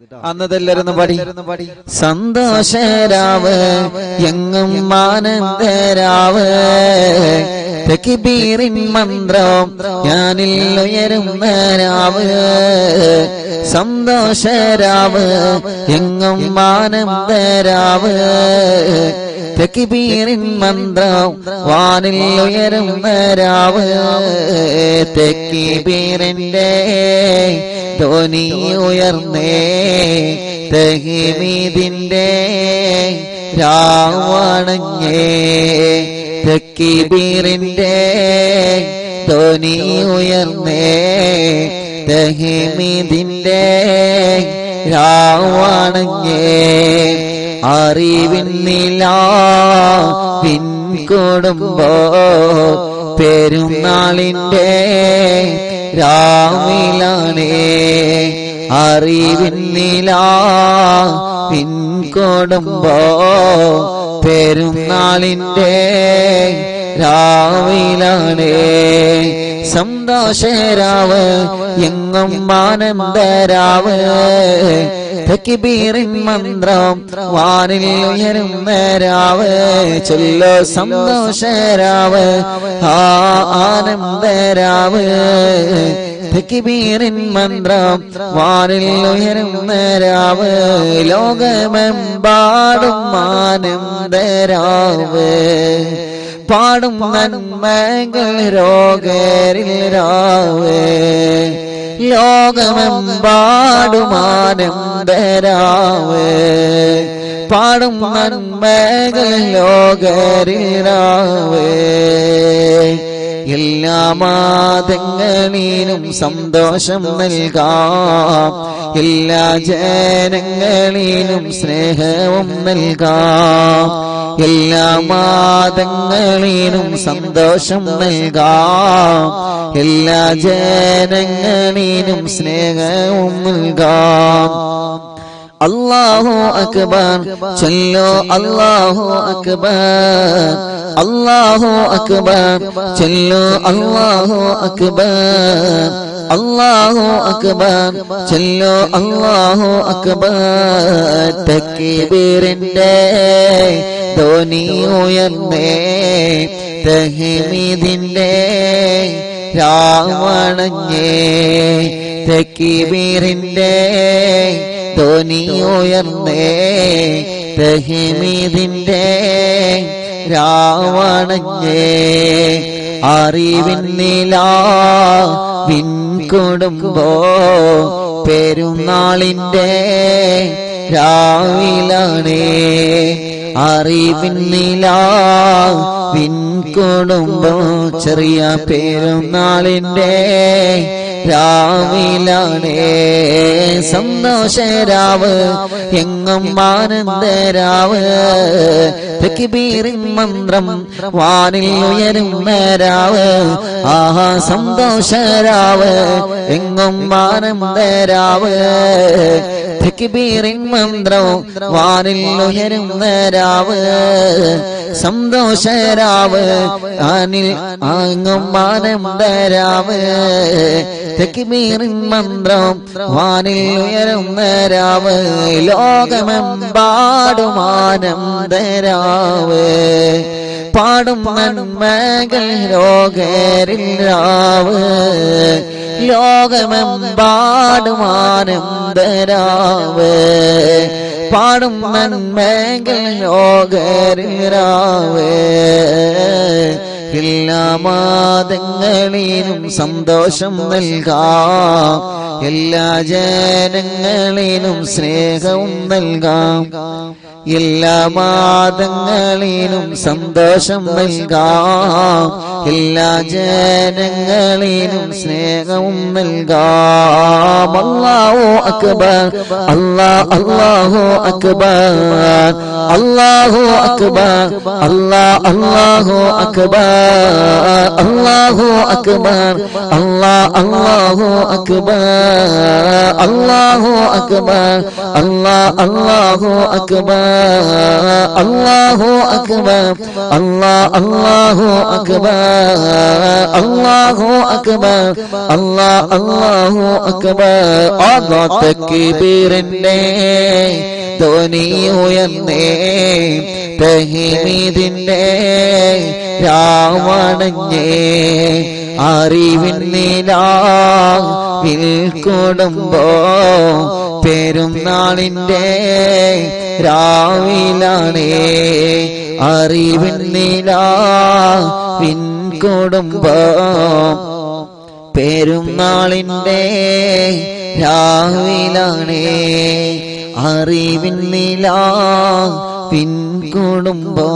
അന്നതെല്ലാരും പടി. സന്തോഷരാവ് എങ്ങും ആനന്ദരാവ് തെക്കിബീറിൻ മന്ത്രം ഞാനിൽ ഉയരുന്ന രാവ് സന്തോഷരാവ് എങ്ങും ആനന്ദരാവ്. തെക്കിബീറിൻ മന്ത്രം വാനിൽ ഉയരുന്ന രാവ് തെക്കിബീറിന്റെ ധ്വനി ഉയർന്നേ. തെഹിമീതിന്റെ രാവണങ്ങേ. തെക്കിബീറിന്റെ ധ്വനി ഉയർന്നേ. തെഹിമീതിന്റെ രാവണങ്ങേ. അറിവിന്നില്ല പിൻ കൊടുമ്പോ പെരുന്നാളിന്റെ രാവിലാണേ. അറിവിന്നില്ല പിൻകൊടുമ്പോ പെരുന്നാളിന്റെ രാവിലാണേ. സന്തോഷരാവ് എങ്ങും ആനന്ദരാവ് തക്കിബീറിൻ മന്ത്രം വാനിൽ ഉയരുന്ന രാവ്. ചൊല്ലോ സന്തോഷരാവ് ആ ആനന്ദരാവ്. തക്കിബീറിൻ മന്ത്രം വാനിൽ ഉയരുന്ന രാവ്. ലോകമെമ്പാടും ആനന്ദരാവ്. പാടും നന്മകൾ രോഗേരിൽ രാവേ. ലോകമെമ്പാടും ആനന്ദരാവ്. പാടും നന്മകൾ ലോകരിൽ രാവേ. എല്ലാ മാതങ്ങളിലും സന്തോഷം നൽകാം. എല്ലാ ജനങ്ങളിലും സ്നേഹവും നൽകാം. എല്ലാ മാതങ്ങളിലും സന്തോഷം നൽകാം. എല്ലാ ജനങ്ങളിലും സ്നേഹവും നൽകാം. അല്ലാഹു അക്ബർ ചൊല്ലോ അല്ലാഹു അക്ബർ. അല്ലാഹു അക്ബർ ചൊല്ലോ അല്ലാഹു അക്ബർ. അല്ലാഹു അക്ബർ. ചെല്ലോ അള്ളാഹു അക്ബർ. തക്കീബീറിന്റെ ധ്വനി ഉയർന്നേ. തഹിമീദിന്റെ രാവണഞ്ഞേ തക്കീബീറിന്റെ ധ്വനി ഉയർന്നേ. തഹിമീതിന്റെ രാവണഞ്ഞേ അറിവിന്നില വിൻകൊടുമ്പോ പെരുന്നാളിന്റെ രാവിലാണേ അറിവിന്നില വിൻകൊടുമ്പോ ചെറിയ പെരുന്നാളിന്റെ രാവിലാണേ. സന്തോഷരാവ് എങ്ങും ആനന്ദരാവ്. തെക്കിബീറിൻ മന്ത്രം വാനിൽ ഉയരുന്ന രാവ്. ആഹാ സന്തോഷരാവ് എങ്ങും ആനന്ദരാവ്. തെക്കിബീറിൻ മന്ത്രം വാനിൽ ഉയരുന്ന രാവ് സന്തോഷ രാവ് ആനിൽ ആങ്ങും ആനന്ദരാവ് തെക്കിമീറിൻ മന്ത്രം വാനിൽ ഉയരുന്ന രാവ് ലോകമെമ്പാടും ആനന്ദരാവ് പാടും നന്മകൾ രോഗരിൽ രാവ് ലോകമെമ്പാടും ആനന്ദരാവ് പാടും നന്മകൾ ലോകരാവേ രാവ് എല്ലാ മാതങ്ങളിലും സന്തോഷം നൽകാം. എല്ലാ ജനങ്ങളിലും സ്നേഹവും നൽകാം. എല്ലാ മാതങ്ങളിലും സന്തോഷം നൽകാം. എല്ലാ ജനങ്ങളിലും സ്നേഹവും നൽകാം. അല്ലാഹു അക്ബർ അല്ലാ അല്ലാഹു അക്ബർ. അല്ലാഹു അക്ബർ അല്ലാ അല്ലാഹു അക്ബർ അല്ലാഹു അക്ബർ അല്ലാ അല്ലാഹു അക്ബർ അല്ലാഹു അക്ബർ അല്ലാ അല്ലാഹു അക്ബർ അല്ലാഹു അക്ബർ അല്ലാ അല്ലാഹു അക്ബർ അല്ലാഹു അക്ബർ അല്ലാ അല്ലാഹു അക്ബർ. അതാ തക്ബീറിന്റെ ധ്വനി ഉയർന്നേ. തഹീദിന്റെ രാവണഞ്ഞേ അറിവിൻ നിലാവിൽ കൊടുമ്പോ പെരുന്നാളിന്റെ രാവിലാണേ അറിവിൻ നിലാവിൻ കൊടുമ്പോ പെരുന്നാളിന്റെ രാവിലാണേ അറിവിൻ നിലാ പിൻകുടുംബോ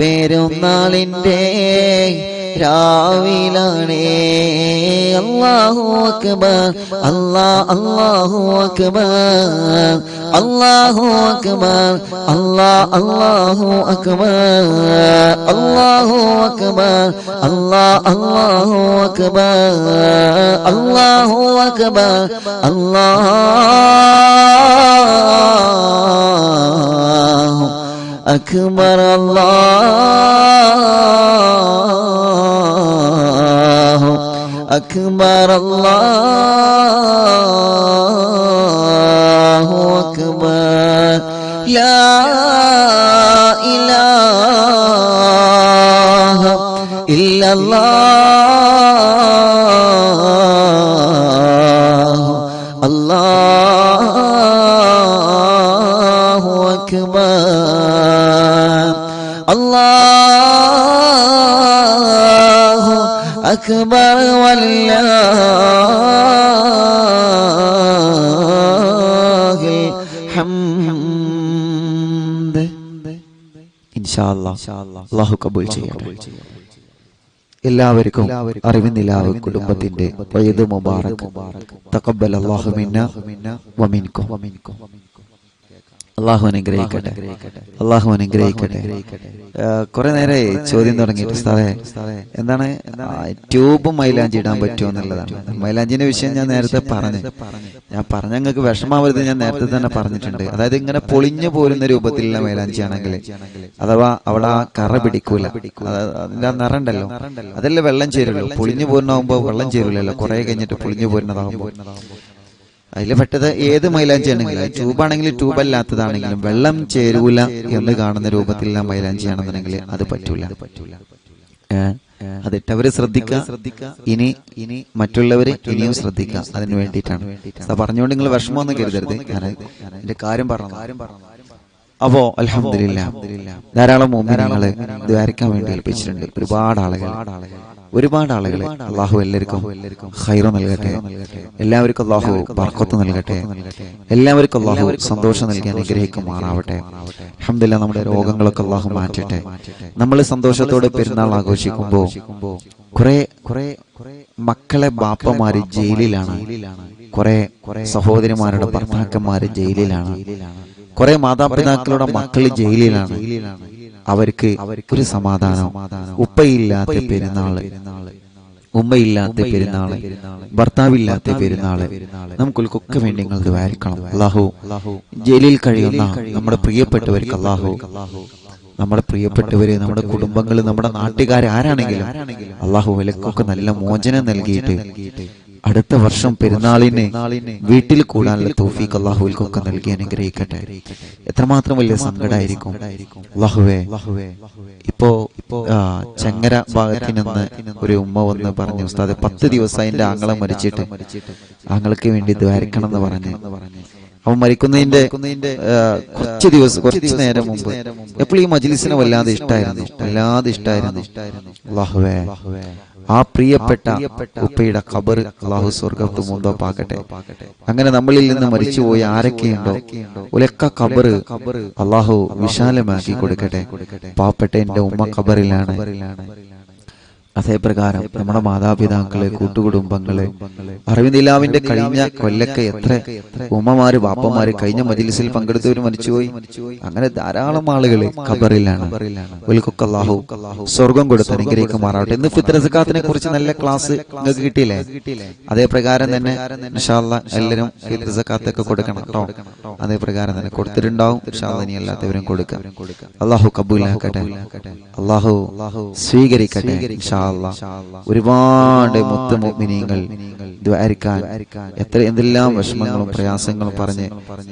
പെരുന്നാളിന്റെ രാവിലാണേ. അല്ലാഹു അക്ബർ അല്ലാ അല്ലാഹു അക്ബർ അല്ലാഹു അക്ബർ അല്ലാ അല്ലാഹു അക്ബർ അല്ലാഹു അക്ബർ അല്ലാ അല്ലാഹു അക്ബർ അല്ലാഹു അക്ബർ അല്ലാഹു അക്ബർ അല്ലാഹു അക്ബർ അല്ലാഹു അല്ലാഹു അക്ബർ വല്ലാഹിൽ ഹംദ്. الله അല്ലാഹു കബൂൽ ചെയ്യട്ടെ. എല്ലാവർക്കും അറിവ് നിലാവ് കുടുംബത്തിന്റെ വയത് മുബാറക്. തക്കബൽ മിന്ന വമിൻകും അള്ളാഹു അനുഗ്രഹിക്കട്ടെ. അള്ളാഹു അനുഗ്രഹിക്കട്ടെ. കുറെ നേരെ ചോദ്യം തുടങ്ങിയിട്ട് സാറേ എന്താണ് ട്യൂബും മൈലാഞ്ചി ഇടാൻ പറ്റുമോ എന്നുള്ളതാണ്. മൈലാഞ്ചിന്റെ വിഷയം ഞാൻ നേരത്തെ പറഞ്ഞു. ഞാൻ പറഞ്ഞ നിങ്ങൾക്ക് വിഷമാവരുത് ഞാൻ നേരത്തെ തന്നെ പറഞ്ഞിട്ടുണ്ട്. അതായത് ഇങ്ങനെ പൊളിഞ്ഞു പോരുന്ന രൂപത്തിലുള്ള മൈലാഞ്ചി ആണെങ്കിൽ അഥവാ അവിടെ ആ കറ പിടിക്കൂല. അതിന്റെ നിറണ്ടല്ലോ അതല്ലേ വെള്ളം ചേരുള്ളൂ. പൊളിഞ്ഞു പോരുന്നാകുമ്പോ വെള്ളം ചേരൂലല്ലോ. കുറെ കഴിഞ്ഞിട്ട് പൊളിഞ്ഞു പോരുന്നതാകുമ്പോ അതിൽ പെട്ടത് ഏത് മൈലാഞ്ചി ആണെങ്കിലും ട്യൂബാണെങ്കിലും ട്യൂബ് അല്ലാത്തതാണെങ്കിലും വെള്ളം ചേരൂല എന്ന് കാണുന്ന രൂപത്തിലുള്ള മൈലാഞ്ചി ആണെന്നുണ്ടെങ്കിൽ അത് പറ്റൂല. അതിട്ടവർ ശ്രദ്ധിക്കുക ഇനി ഇനി മറ്റുള്ളവര് ഇനിയും ശ്രദ്ധിക്കുക അതിന് വേണ്ടിയിട്ടാണ്. പറഞ്ഞുകൊണ്ട് നിങ്ങൾ വിഷമമൊന്നും കരുതരുത്. എന്റെ കാര്യം പറഞ്ഞു അപ്പോ അലഹമില്ല ധാരാളം മോമിനങ്ങൾ ദ്വാരക്കാൻ വേണ്ടി ഏൽപ്പിച്ചിട്ടുണ്ട്. ഒരുപാട് ആളുകൾ ഒരുപാട് ആളുകളെ അള്ളാഹു എല്ലാവർക്കും ഹൈറ നൽകട്ടെ. എല്ലാവർക്കും അള്ളാഹു ബർക്കത്ത് നൽകട്ടെ. എല്ലാവർക്കും അള്ളാഹു സന്തോഷം നൽകി അനുഗ്രഹിക്കുമാറാവട്ടെ. അഹമ്മദില്ല നമ്മുടെ രോഗങ്ങളൊക്കെ അള്ളാഹു മാറ്റട്ടെ. നമ്മൾ സന്തോഷത്തോടെ പെരുന്നാൾ ആഘോഷിക്കുമ്പോൾ കുറെ കുറെ മക്കളെ ബാപ്പമാര് ജയിലിലാണ്. കുറെ സഹോദരിമാരുടെ ഭർത്താക്കന്മാര് ജയിലിലാണ്. കുറെ മാതാപിതാക്കളുടെ മക്കൾ ജയിലിലാണ്. അവർക്ക് ഒരു സമാധാനം. ഉപ്പയില്ലാത്ത പെരുന്നാൾ. ഉമ്മയില്ലാത്ത പെരുന്നാൾ. ഭർത്താവില്ലാത്ത പെരുന്നാൾ. നമുക്കൊക്കെ വേണ്ടി നിങ്ങൾ വായിക്കണം അള്ളാഹു ജയിലിൽ കഴിയുന്ന നമ്മുടെ പ്രിയപ്പെട്ടവർക്ക് അള്ളാഹു. നമ്മുടെ പ്രിയപ്പെട്ടവര് നമ്മുടെ കുടുംബങ്ങൾ നമ്മുടെ നാട്ടുകാർ ആരാണെങ്കിലും അള്ളാഹു വിലക്കൊക്കെ നല്ല മോചനം നൽകിയിട്ട് അടുത്ത വർഷം പെരുന്നാളിനെ വീട്ടിൽ കൂടാനുള്ള തോഫീക്ക് അള്ളാഹുൽക്കൊക്കെ നൽകി അനുഗ്രഹിക്കട്ടെ. എത്രമാത്രം വലിയ സങ്കടമായിരിക്കും അള്ളാഹുവേ ഇപ്പോ ചങ്ങര ഭാഗത്തിൽ ഭാഗത്ത് നിന്ന് ഒരു ഉമ്മ വന്ന് പറഞ്ഞു ഉസ്താദെ പത്ത് ദിവസം അതിന്റെ ആങ്ങളെ മരിച്ചിട്ട്. ആങ്ങൾക്ക് വേണ്ടി ദ്വാരിക്കണം എന്ന് പറഞ്ഞു. അവൻ മരിക്കുന്നതിന്റെ കുറച്ച് ദിവസം കുറച്ച് നേരം മുമ്പ്. എപ്പോഴും ഈ മജ്ലിസിനെ വല്ലാതെ ഇഷ്ടായിരുന്നു. വല്ലാതെ ഇഷ്ടായിരുന്നു. അള്ളാഹുവേ ആ പ്രിയപ്പെട്ട ഉപ്പയുടെ ഖബർ അള്ളാഹു സ്വർഗത്ത് പാകട്ടെ അങ്ങനെ നമ്മളിൽ നിന്ന് മരിച്ചുപോയ ആരൊക്കെയുണ്ടോ? ഉലക്ക ഖബർ അള്ളാഹു വിശാലമാക്കി കൊടുക്കട്ടെ. പാവപ്പെട്ട എന്റെ ഉമ്മ ഖബറിലാണ്. അതേപ്രകാരം നമ്മുടെ മാതാപിതാക്കളെ കൂട്ടുകുടുംബങ്ങളെ അറിവിനിലാവിന്റെ കഴിഞ്ഞ കൊല്ലൊക്കെ എത്ര ഉമ്മമാര് വാപ്പമാര് കഴിഞ്ഞ മജിലിസിൽ പങ്കെടുത്തവർ മരിച്ചുപോയി. അങ്ങനെ ധാരാളം ആളുകൾ ഖബറിലാണ്. ഒൽക്കൊക്കെ സ്വർഗം കൊടുത്ത് അനുഗ്രഹിക്കുമാറാവട്ടെ ഇന്ന് ഫിത്രസക്കാത്തിനെ കുറിച്ച് നല്ല ക്ലാസ് നിങ്ങൾക്ക് കിട്ടിയില്ലേ? അതേപ്രകാരം തന്നെ എല്ലാരും എല്ലാവരും ഫിത്രസക്കാത്തൊക്കെ കൊടുക്കണം കേട്ടോ അതേപ്രകാരം തന്നെ കൊടുത്തിട്ടുണ്ടാവും. ഇനി എല്ലാത്തവരും കൊടുക്കാം. അള്ളാഹു കബൂലാക്കട്ടെ. അള്ളാഹു സ്വീകരിക്കട്ടെ. ഇൻഷാ ഒരുപാട് മുത്ത് മിനിങ്ങൾ ദ്വാരിക്കാൻ എത്ര എന്തെല്ലാം വിഷമങ്ങളും പ്രയാസങ്ങളും പറഞ്ഞ്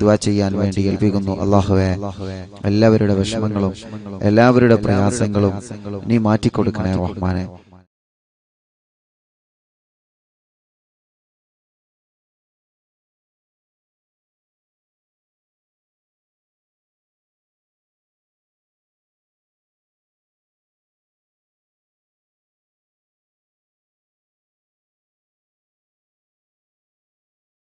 ദ്വാ ചെയ്യാൻ വേണ്ടി ഏൽപ്പിക്കുന്നു. അള്ളാഹുവെ എല്ലാവരുടെ വിഷമങ്ങളും എല്ലാവരുടെ പ്രയാസങ്ങളും നീ മാറ്റിക്കൊടുക്കണേ റഹ്മാനെ.